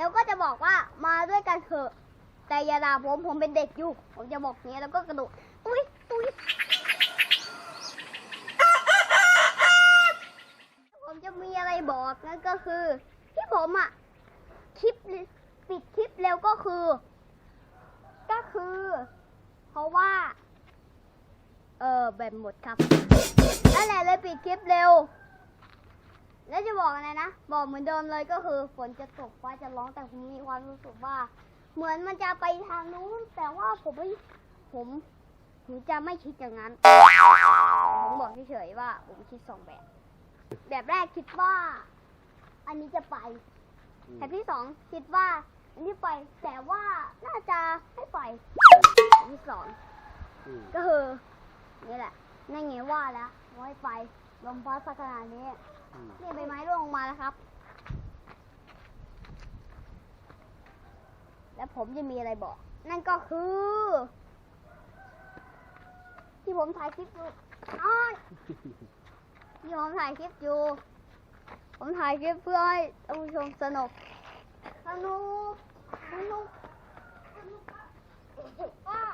แล้วก็จะบอกว่ามาด้วยกันเถอะ แต่อย่าด่าผมผมเป็นเด็กอยู่ ผมจะบอกอย่างนี้ยแล้วก็กระโดดตุ้ยตุ้ยผมจะมีอะไรบอกนั่นก็คือ ที่ผมอะคลิปปิดคลิปเร็วก็คือ ก็คือ เพราะว่า เออแบบหมดครับนั่นแหละเลยปิดคลิปเร็ว แล้วจะบอกอะไรนะ บอกเหมือนเดิมเลยก็คือฝนจะตกฟ้าจะร้องแต่ผมมีความรู้สึกว่า เหมือนมันจะไปทางนู้น แต่ว่าผมไม่ผมผมจะไม่คิดอย่างนั้น ผมบอกเฉยๆว่า ผมคิดสองแบบ แบบแรกคิดว่า อันนี้จะไปแบบที่สองคิดว่า อันนี้ไป แต่ว่าน่าจะไม่ไปแบบที่สองก็คือนี่แหละนั่นไงว่าแล้วไม่ไปลมพัดสักขนาดนี้ นี่ใบไม้ร่วงลงมาแล้วครับ แล้วผมจะมีอะไรบอก นั่นก็คือ ที่ผมถ่ายคลิปอยู่อ้อยที่ผมถ่ายคลิปอยู่ ผมถ่ายคลิปเพื่อให้ท่านผู้ชมสนุก สนุก สนุก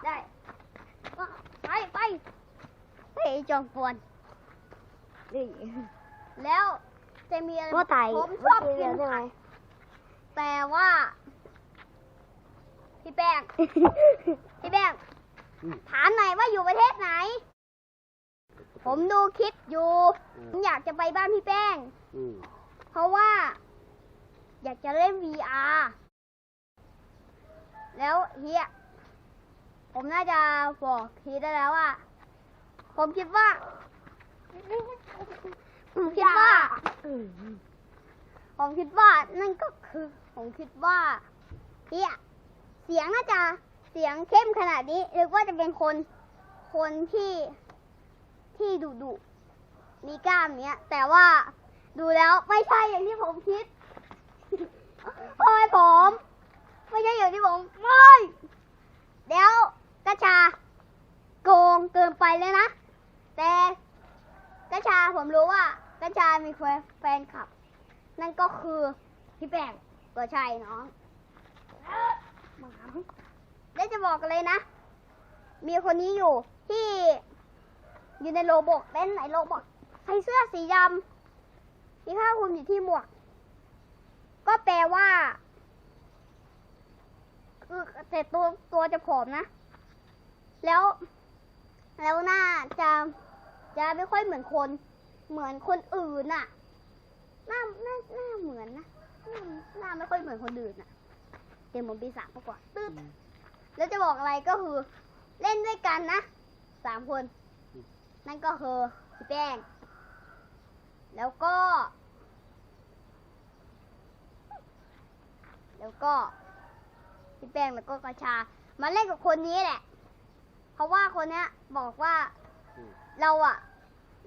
ได้ ไปไปไปไอ้จอมปวนนี่ แล้วจะมีอะไรว่าไต่ผมชอบกินใช่ไหมไข่แต่ว่า พี่แป้ง พี่แป้งอืมถามหน่อยว่าอยู่ประเทศไหน ผมดูคลิปอยู่อืมผมอยากจะไปบ้านพี่แป้งอืมเพราะว่า อยากจะเล่น VR แล้วเฮียผมน่าจะบอกทีได้แล้วว่า ผมคิดว่า ผมคิดว่าผมคิดว่านั่นก็คือ ผมคิดว่าเฮียเสียงน่าจะเสียงเข้มขนาดนี้หรือว่าจะเป็นคนคนที่ที่ดุดุมีกล้ามเนี้ย แต่ว่าดูแล้วไม่ใช่อย่างที่ผมคิดโอ้ยผม ไม่ใช่อย่างที่ผมไม่เดี๋ยวกระชา โกงเกินไปเลยนะ แต่กระชาผมรู้ว่า กระชามีแฟนคลับ นั่นก็คือพี่แป้งตัวชัยน้องหมาแล้จะบอกเลยนะ มีคนนี้อยู่ที่อยู่ในโลบอกเต้นไหนโลบอกใส่เสื้อสีดำมีผ้าคลุมอยู่ที่หมวก ก็แปลว่าคือแต่ตัวตัวจะผอมนะ แล้ว แล้วหน้าจะจะไม่ค่อยเหมือนคน เหมือนคนอื่นน่ะ หน้าหน้าหน้าเหมือนนะหน้าหน้าไม่ค่อยเหมือนคนอื่นน่ะเดี๋ยวผมปีศาจมากกว่าตึ๊ดแล้วจะบอกอะไรก็คือ เล่นด้วยกันนะสามคน นั่นก็คือพี่แป้ง แล้วก็ แล้วก็พี่แป้งแล้วก็กระชา มาเล่นกับคนนี้แหละ เพราะว่าคนเนี้ยบอกว่าอืมเราอะ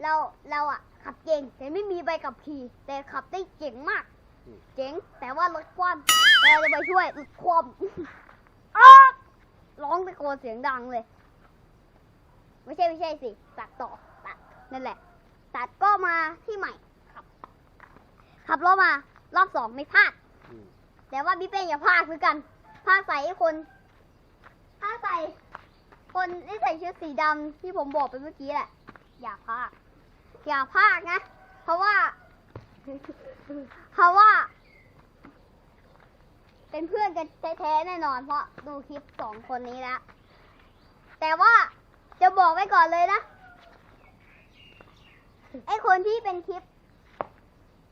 เราเราอะขับเก่ง แต่ไม่มีใบขับขี่แต่ขับได้เก่งมากอืมเจ๋งแต่ว่ารถคว่ำเราจะไปช่วยรถคว่ำอ๊อกร้องตะโกนเสียงดังเลย ไม่ใช่ไม่ใช่สิตัดต่อตัดนั่นแหละ ตัดก็มาที่ใหม่ขับขับรถมารอบสองไม่พลาดอืมแต่ว่าพี่เป้งอย่าพลาดคือกันพลาดใส่ไอ้คนพลาดใส่คนที่ใส่ชุดสีดำที่ผมบอกไปเมื่อกี้แหละ อย่าพลาด อย่าพลาดนะ เพราะว่า เพราะว่า เป็นเพื่อนกันแท้ๆแน่นอน เพราะดูคลิปสองคนนี้แล้ว แต่ว่าจะบอกไว้ก่อนเลยนะไอคนที่เป็นคลิป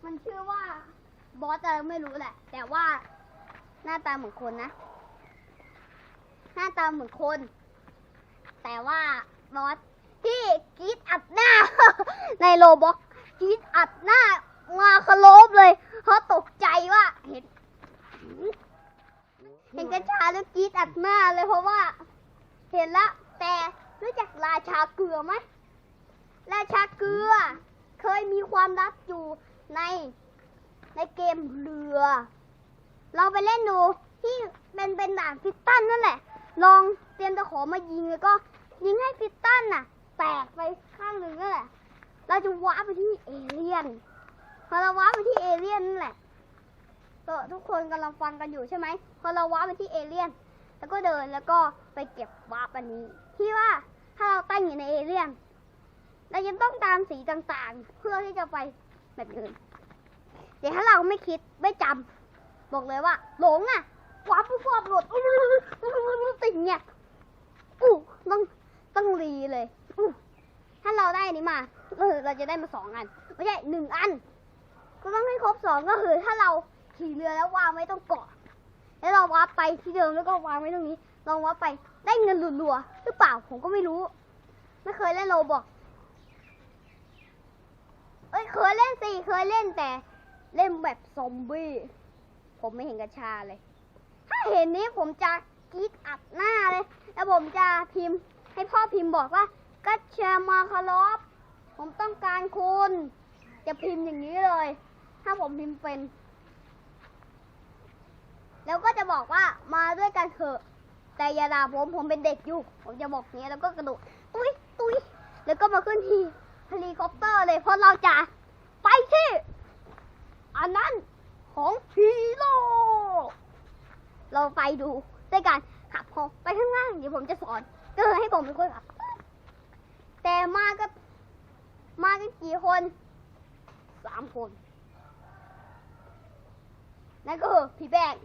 มันชื่อว่าบอสอะไรไม่รู้แหละ แต่ว่าหน้าตาเหมือนคนนะ หน้าตาเหมือนคน แต่ว่าบอส ที่กีดอัดหน้า ในโลบ็อกกีดอัดหน้ามาคลบเลยเพราะตกใจว่าเห็น เห็นกระชาแล้วกีดอัดหน้าเลยเพราะว่า เห็นละ แต่รู้จักราชาเกลือไหมราชาเกลือ เคยมีความลับอยู่ในในเกมเรือลองไปเล่นดูที่เป็นเป็นด่านฟิตตันนั่นแหละ ลองเตรียมตะขอมายิงแล้วก็ยิงให้ฟิตตันน่ะ แตกไปข้างหนึ่งนั่นแหละ เราจะว้าไปที่เอเลี่ยน พอเราว้าไปที่เอเลี่ยนนั่นแหละก็ทุกคนกำลังฟังกันอยู่ใช่ไหม พอเราว้าไปที่เอเลี่ยน แล้วก็เดินแล้วก็ไปเก็บว้าปอันนี้ ที่ว่าถ้าเราตั้งอยู่ในเอเลี่ยน เรายังต้องตามสีต่างๆ เพื่อที่จะไปแบบอื่นเดี๋ยวถ้าเราไม่คิดไม่จำบอกเลยว่า หลงอะว้าปุ๊บหลุดติ่งเนี่ยอู้ต้องต้องรีเลย ถ้าเราได้อันนี้มาเออเราจะได้มาสองอัน ไม่ใช่หนึ่งอัน ก็ต้องให้ครบสองก็คือ ถ้าเราขี่เรือแล้ววางไว้ตรงเกาะ แล้วเราวับไปที่เดิมแล้วก็วางไว้ตรงนี้ ลองวับไปได้เงินรัวๆหรือเปล่าผมก็ไม่รู้ ไม่เคยเล่นโรบอกเอ้ยเคยเล่นสิเคยเล่นแต่ เล่นแบบซอมบี้ผมไม่เห็นกระชาเลย ถ้าเห็นนี้ผมจะกรีดอัดหน้าเลย แล้วผมจะพิมพ์ให้พ่อพิมพ์บอกว่า กัจชมาคารอบผมต้องการคุณ จะพิมพ์อย่างนี้เลย ถ้าผมพิมพ์เป็น แล้วก็จะบอกว่ามาด้วยกันเถอะ แต่อย่าด่าผมผมเป็นเด็กอยู่ ผมจะบอกอย่างนี้แล้วก็กระโดดตุ้ยตุ้ยแล้วก็มาขึ้นที่เฮลิคอปเตอร์เลยเพราะเราจะไปที่อันนั้นของฮีโร่เราไปดูด้วยกันขับพอไปข้างล่างเดี๋ยวผมจะสอนก็คือให้ผมเป็นคนขับ แต่มาก็ มากันกี่คนสามคน นั่นก็คือพี่แบง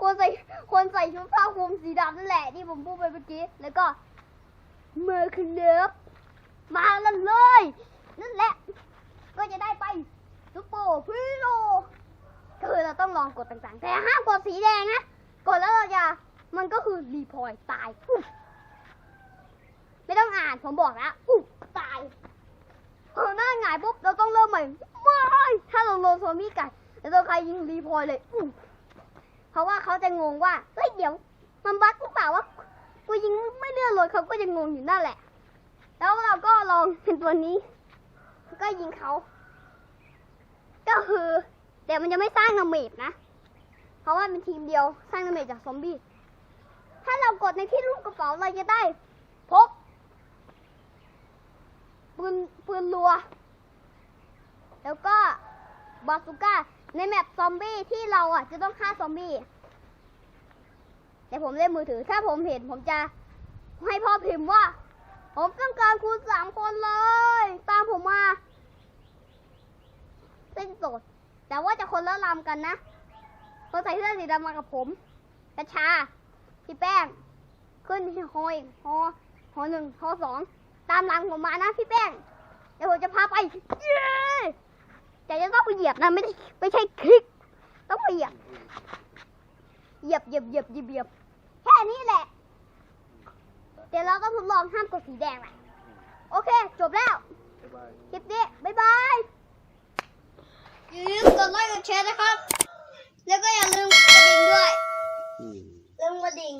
คนใส่คนใส่ชุดผ้าคลุมสีดำนั่นแหละที่ผมพูดไปเมื่อกี้ แล้วก็เมอร์คเนฟมากันเลย นั่นแหละ ก็จะได้ไปซุปเปอร์พีโรก็คือเราต้องลองกดต่างๆ แต่ห้ามกดสีแดงนะ กดแล้วเราจะ มันก็คือรีพอยตายอุ๊ยไม่ต้องอ่านผมบอกแล้วอุ๊ตายพอหน้าหงายปุ๊บเราต้องเริ่มใหม่ไม่ถ้าเราโดนซอมบี้กัดแล้วโดนใครยิงรีพอยเลยอู้เพราะว่าเขาจะงงว่าเฮ้ยเดี๋ยว มันบั๊กหรือเปล่าวะกูยิงไม่เลื่อนรถเขาก็จะงงอยู่นั่นแหละ แล้วเราก็ลองเป็นตัวนี้ ก็ยิงเขา ก็คือเดี๋ยวมันจะไม่สร้างดาเมจนะ เพราะว่าเป็นทีมเดียวสร้างดาเมจจากซอมบี้ ถ้าเรากดในที่รูปกระเป๋าเราจะได้พก ปืนปืนรัว แล้วก็บาซูก้า ในแมปซอมบี้ที่เราอะ จะต้องฆ่าซอมบี้ แต่ผมเล่นมือถือ ถ้าผมเห็นผมจะให้พ่อพิมพ์ว่า ผมต้องการคุณสามคนเลย ตามผมมาเส้นสด แต่ว่าจะคนละลำกันนะคนใส่เสื้อสีดำมากับผมกระชาพี่แป้ง ขึ้นฮออีกฮอฮอหนึ่งฮอสอง ตามหลังผมมานะพี่แป้งเดี๋ยวผมจะพาไปเย้แต่จะต้องไปเหยียบนะไม่ได้ไม่ใช่คลิก ต้องไปเหยียบเหยียบ เหยียบเหยียบเหยียบเหยียบแค่นี้แหละ เดี๋ยวเราต้องทดลองห้ามกดสีแดงแหละโอเค จบแล้วบ๊ายบายคลิปนี้บ๊ายบายอย่าลืมกดไลค์กดแชร์นะครับ แล้วก็อย่าลืมกระดิ่งด้วยอืมลืมกระดิ่ง